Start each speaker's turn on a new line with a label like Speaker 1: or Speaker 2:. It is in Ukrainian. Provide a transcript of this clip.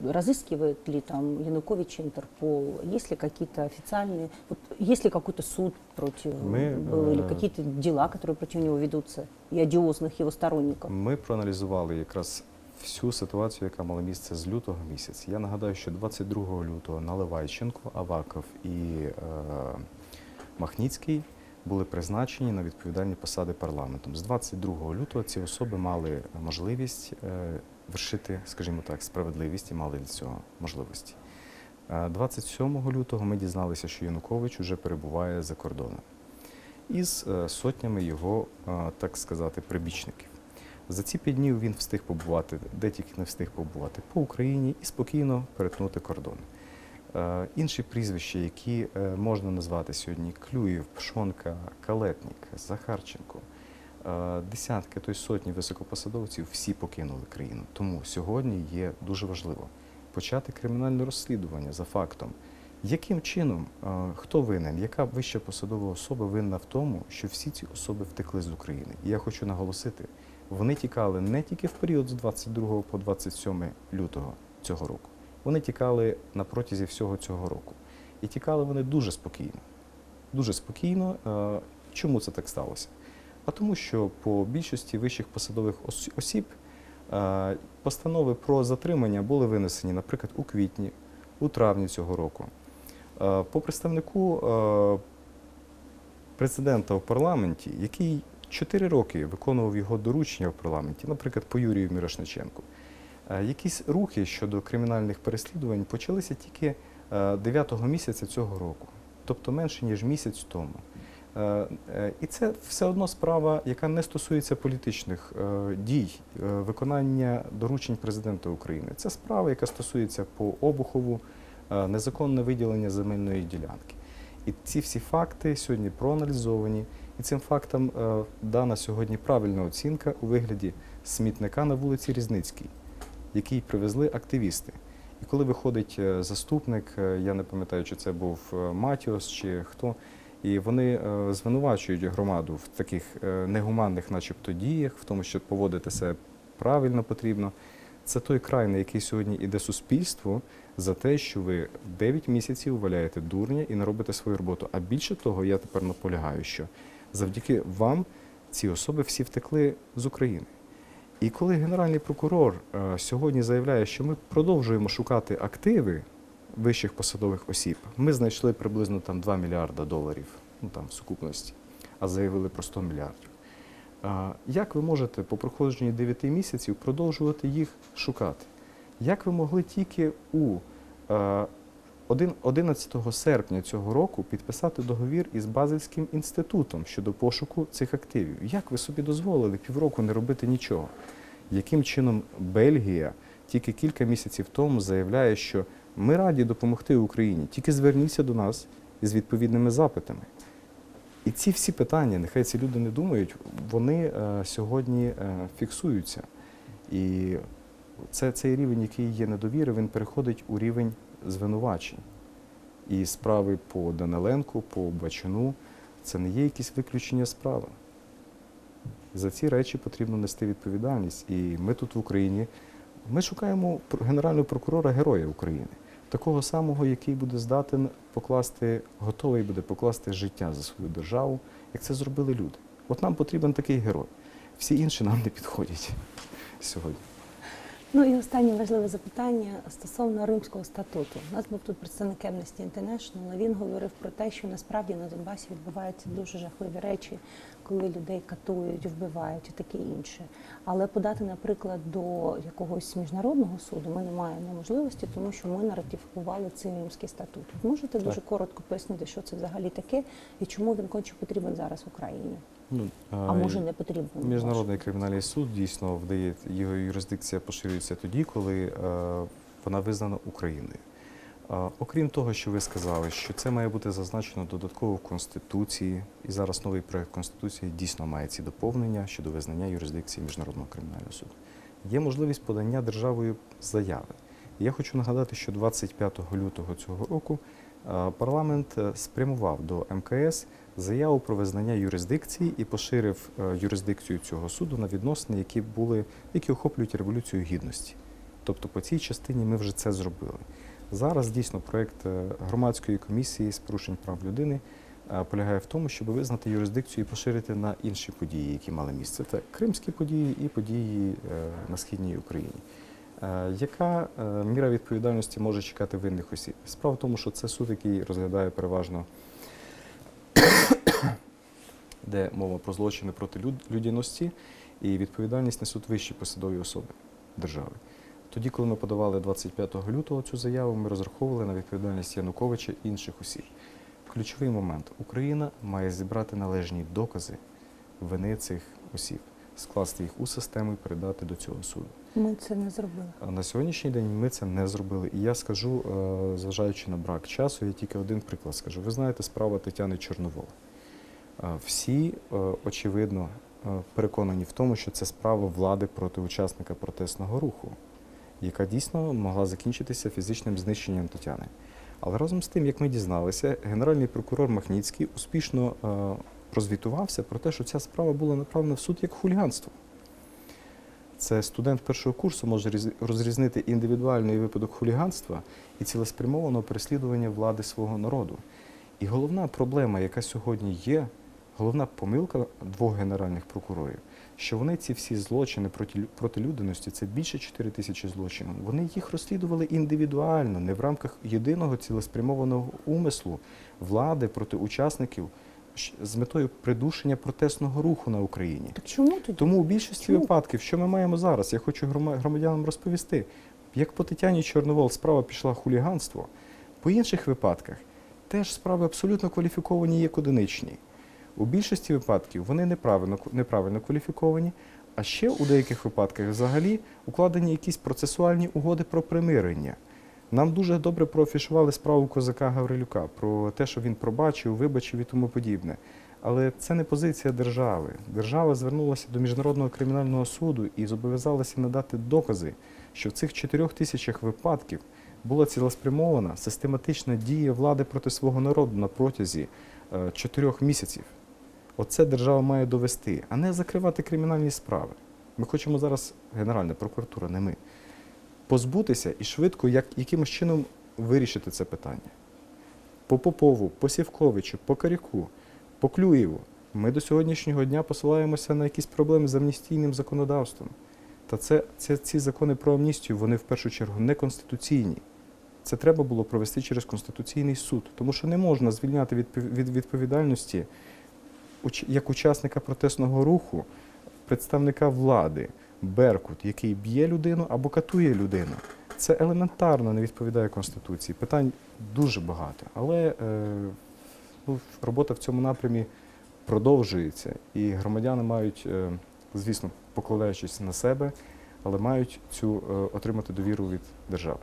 Speaker 1: разыскивает ли там Янукович Интерпол? Есть ли какие-то официальные, вот, есть ли какой-то суд против
Speaker 2: Мы,
Speaker 1: был, или
Speaker 2: э,
Speaker 1: какие-то дела, которые против него ведутся, и одиозных его сторонников?
Speaker 2: Ми проаналізували якраз всю ситуацію, яка мала місце з лютого місяця. Я нагадаю, що 22 лютого Наливайченко, Аваков і е, Махніцький були призначені на відповідальні посади парламентом. З 22 лютого ці особи мали можливість е, вершити, скажімо так, справедливість і мали для цього можливості. Е, 27 лютого ми дізналися, що Янукович уже перебуває за кордоном із е, сотнями його, е, так сказати, прибічників. За ці п'ять днів він встиг побувати, де тільки не встиг побувати, по Україні і спокійно перетнути кордон. Е, Інші прізвища, які е, можна назвати сьогодні Клюєв, Пшонка, Калетнік, Захарченко, е, десятки, то й сотні високопосадовців всі покинули країну. Тому сьогодні є дуже важливо почати кримінальне розслідування за фактом, яким чином, е, хто винен, яка вища посадова особа винна в тому, що всі ці особи втекли з України. І я хочу наголосити, вони тікали не тільки в період з 22 по 27 лютого цього року. Вони тікали на протязі всього цього року. І тікали вони дуже спокійно. Дуже спокійно. Е, Чому це так сталося? А тому, що по більшості вищих посадових осіб е, постанови про затримання були винесені, наприклад, у квітні, у травні цього року. Е, По представнику е, президента в парламенті, який 4 роки виконував його доручення в парламенті, наприклад, по Юрію Мірошниченку, якісь рухи щодо кримінальних переслідувань почалися тільки 9 місяця цього року, тобто менше ніж місяць тому. Е, е, І це все одно справа, яка не стосується політичних е, дій, виконання доручень президента України. Це справа, яка стосується по обухову незаконне виділення земельної ділянки. І ці всі факти сьогодні проаналізовані, і цим фактам е, дана сьогодні правильна оцінка у вигляді смітника на вулиці Різницькій, який привезли активісти. І коли виходить заступник, я не пам'ятаю, чи це був Матіос чи хто, і вони е, звинувачують громаду в таких е, негуманних, начебто, діях, в тому, що поводити себе правильно потрібно. Це той край, на який сьогодні іде суспільство за те, що ви 9 місяців валяєте дурня і не робите свою роботу. А більше того, я тепер наполягаю, що завдяки вам ці особи всі втекли з України. І коли генеральний прокурор е, сьогодні заявляє, що ми продовжуємо шукати активи вищих посадових осіб, ми знайшли приблизно там 2 мільярда доларів, ну там в сукупності, а заявили про 100 мільярдів. Як ви можете по проходженні 9 місяців продовжувати їх шукати? Як ви могли тільки у е, 11 серпня цього року підписати договір із Базельським інститутом щодо пошуку цих активів? Як ви собі дозволили півроку не робити нічого? Яким чином Бельгія тільки кілька місяців тому заявляє, що ми раді допомогти Україні, тільки зверніться до нас із відповідними запитами. І ці всі питання, нехай ці люди не думають, вони е, сьогодні е, фіксуються. І це, цей рівень, який є недовіри, він переходить у рівень звинувачень. І справи по Даниленку, по Бачину це не є якісь виключення справи. За ці речі потрібно нести відповідальність. І ми тут в Україні ми шукаємо генерального прокурора героя України, такого самого, який буде здатен покласти, готовий буде покласти життя за свою державу, як це зробили люди. От нам потрібен такий герой. Всі інші нам не підходять сьогодні.
Speaker 1: Ну і останнє важливе запитання стосовно Римського статуту. У нас був тут представник Amnesty International, він говорив про те, що насправді на Донбасі відбуваються дуже жахливі речі, коли людей катують, вбивають і таке інше. Але подати, наприклад, до якогось міжнародного суду ми не маємо можливості, тому що ми не ратифікували цей Римський статут. Можете
Speaker 2: Так.
Speaker 1: дуже коротко пояснити, що це взагалі таке і чому він конче потрібен зараз в Україні?
Speaker 2: Ну,
Speaker 1: А може не потрібен?
Speaker 2: Міжнародний кримінальний суд дійсно вдає його юрисдикція поширюється тоді, коли е, вона визнана Україною. Окрім того, що ви сказали, що це має бути зазначено додатково в Конституції, і зараз новий проект Конституції дійсно має ці доповнення щодо визнання юрисдикції Міжнародного кримінального суду. Є можливість подання державою заяви. Я хочу нагадати, що 25 лютого цього року е, парламент е, спрямував до МКС заяву про визнання юрисдикції і поширив е, юрисдикцію цього суду на відносини, які були, які охоплюють революцію гідності. Тобто по цій частині ми вже це зробили. Зараз дійсно проєкт е, громадської комісії з порушень прав людини е, полягає в тому, щоб визнати юрисдикцію і поширити на інші події, які мали місце. Це кримські події і події на східній Україні. Яка міра відповідальності може чекати винних осіб? Справа в тому, що це суд, який розглядає переважно, де мова про злочини проти люд- людяності, і відповідальність несуть вищі посадові особи держави. Тоді, коли ми подавали 25 лютого цю заяву, ми розраховували на відповідальність Януковича і інших осіб. Ключовий момент: Україна має зібрати належні докази вини цих осіб, скласти їх у систему і передати до цього суду.
Speaker 1: Ми це не зробили.
Speaker 2: На сьогоднішній день ми це не зробили. І я скажу, е, зважаючи на брак часу, я тільки один приклад скажу. Ви знаєте справа Тетяни Чорновол. Е, Всі, е, очевидно, е, переконані в тому, що це справа влади проти учасника протестного руху, яка дійсно могла закінчитися фізичним знищенням Тетяни. Але разом з тим, як ми дізналися, генеральний прокурор Махніцький успішно прозвітувався про те, що ця справа була направлена в суд як хуліганство. Це студент першого курсу може розрізнити індивідуальний випадок хуліганства і цілеспрямованого переслідування влади свого народу. І головна проблема, яка сьогодні є, головна помилка двох генеральних прокурорів, що вони ці всі злочини проти, проти людяності, це більше 4 тисячі злочинів, вони їх розслідували індивідуально, не в рамках єдиного цілеспрямованого умислу влади проти учасників з метою придушення протестного руху на Україні.
Speaker 1: Так чому тоді?
Speaker 2: Тому у більшості
Speaker 1: Чому?
Speaker 2: випадків, що ми маємо зараз, я хочу грома- громадянам розповісти, як по Тетяні Чорновол справа пішла хуліганство, по інших випадках теж справи абсолютно кваліфіковані як одиничні. У більшості випадків вони неправильно, неправильно кваліфіковані, а ще у деяких випадках взагалі укладені якісь процесуальні угоди про примирення. Нам дуже добре проафішували справу козака Гаврилюка про те, що він пробачив, вибачив і тому подібне. Але це не позиція держави. Держава звернулася до Міжнародного кримінального суду і зобов'язалася надати докази, що в цих чотирьох тисячах випадків була цілеспрямована систематична дія влади проти свого народу на протязі е, чотирьох місяців. Оце держава має довести, а не закривати кримінальні справи. Ми хочемо зараз, Генеральна прокуратура, не ми, позбутися і швидко як, якимось чином вирішити це питання. По Попову, по Сівковичу, по Каряку, по Клюєву. Ми до сьогоднішнього дня посилаємося на якісь проблеми з амністійним законодавством. Та це, це, ці закони про амністію, вони в першу чергу не конституційні. Це треба було провести через Конституційний суд, тому що не можна звільняти від, від відповідальності як учасника протестного руху, представника влади, Беркут, який б'є людину або катує людину. Це елементарно не відповідає Конституції. Питань дуже багато. Але е, ну, робота в цьому напрямі продовжується, і громадяни мають, е, звісно, покладаючись на себе, але мають цю е, отримати довіру від держави.